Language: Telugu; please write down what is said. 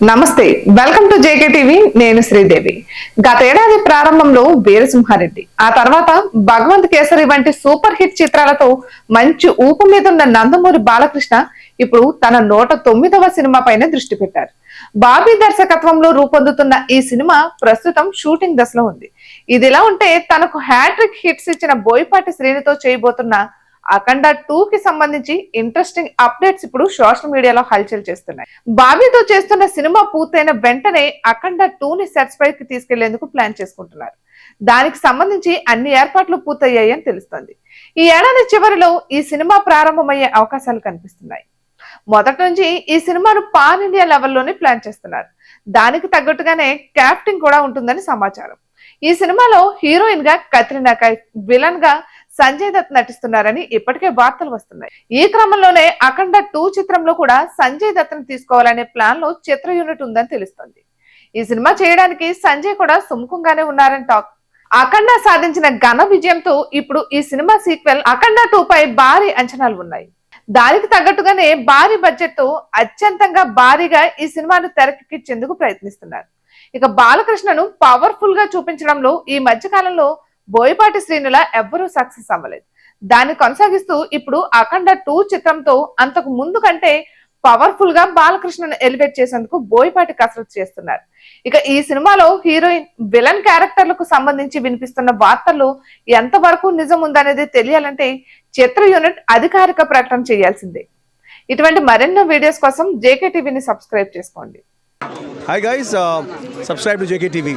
నమస్తే వెల్కమ్ టు జేకే టీవీ నేను శ్రీదేవి. గత ఏడాది ప్రారంభంలో వీరసింహారెడ్డి ఆ తర్వాత భగవంత్ కేసరి వంటి సూపర్ హిట్ చిత్రాలతో మంచి ఊపు మీద ఉన్న నందమూరి బాలకృష్ణ ఇప్పుడు తన నూట తొమ్మిదవ సినిమా పైన దృష్టి పెట్టారు. బాబీ దర్శకత్వంలో రూపొందుతున్న ఈ సినిమా ప్రస్తుతం షూటింగ్ దశలో ఉంది. ఇదిలా ఉంటే తనకు హ్యాట్రిక్ హిట్స్ ఇచ్చిన బోయపాటి శ్రేణితో చేయబోతున్న అఖండ టూ కి సంబంధించి ఇంట్రెస్టింగ్ అప్డేట్స్ ఇప్పుడు సోషల్ మీడియాలో హల్చల్ చేస్తున్నాయి. బాబీతో చేస్తున్న సినిమా పూర్తయిన వెంటనే అఖండ టూ ని సెట్స్ పైకి తీసుకెళ్ళేందుకు ప్లాన్ చేసుకుంటున్నారు. దానికి సంబంధించి అన్ని ఏర్పాట్లు పూర్తయ్యాయని తెలుస్తోంది. ఈ ఏడాది చివరిలో ఈ సినిమా ప్రారంభమయ్యే అవకాశాలు కనిపిస్తున్నాయి. మొదటి నుంచి ఈ సినిమాను పాన్ ఇండియా లెవెల్లోనే ప్లాన్ చేస్తున్నారు. దానికి తగ్గట్టుగానే క్యాప్టింగ్ కూడా ఉంటుందని సమాచారం. ఈ సినిమాలో హీరోయిన్గా కత్రినా కైఫ్ విలన్గా సంజయ్ దత్ నటిస్తున్నారని ఇప్పటికే వార్తలు వస్తున్నాయి. ఈ క్రమంలోనే అఖండ టూ చిత్రంలో కూడా సంజయ్ దత్ని తీసుకోవాలనే ప్లాన్లో చిత్ర యూనిట్ ఉందని తెలుస్తోంది. ఈ సినిమా చేయడానికి సంజయ్ కూడా సుముఖంగానే ఉన్నారని టాక్. అఖండ సాధించిన ఘన విజయంతో ఇప్పుడు ఈ సినిమా సీక్వెల్ అఖండ టూ పై భారీ అంచనాలు ఉన్నాయి. దానికి తగ్గట్టుగానే భారీ బడ్జెట్తో అత్యంతంగా భారీగా ఈ సినిమాను తెరకెక్కించేందుకు ప్రయత్నిస్తున్నారు. ఇక బాలకృష్ణను పవర్ఫుల్గా చూపించడంలో ఈ మధ్య కాలంలో బోయపాటి శ్రీనుల ఎవ్వరూ సక్సెస్ అవ్వలేదు. దాన్ని కొనసాగిస్తూ ఇప్పుడు అఖండ టూ చిత్రంతో అంతకు ముందు కంటే పవర్ఫుల్గా బాలకృష్ణను ఎలివేట్ చేసేందుకు బోయపాటి కసరత్తు చేస్తున్నారు. ఇక ఈ సినిమాలో హీరోయిన్ విలన్ క్యారెక్టర్లకు సంబంధించి వినిపిస్తున్న వార్తల్లో ఎంతవరకు నిజం ఉందనేది తెలియాలంటే చిత్ర యూనిట్ అధికారిక ప్రకటన చేయాల్సిందే. ఇటువంటి మరెన్నో వీడియోస్ కోసం జేకే టీవీని సబ్స్క్రైబ్ చేసుకోండి. Hi guys subscribe to JK TV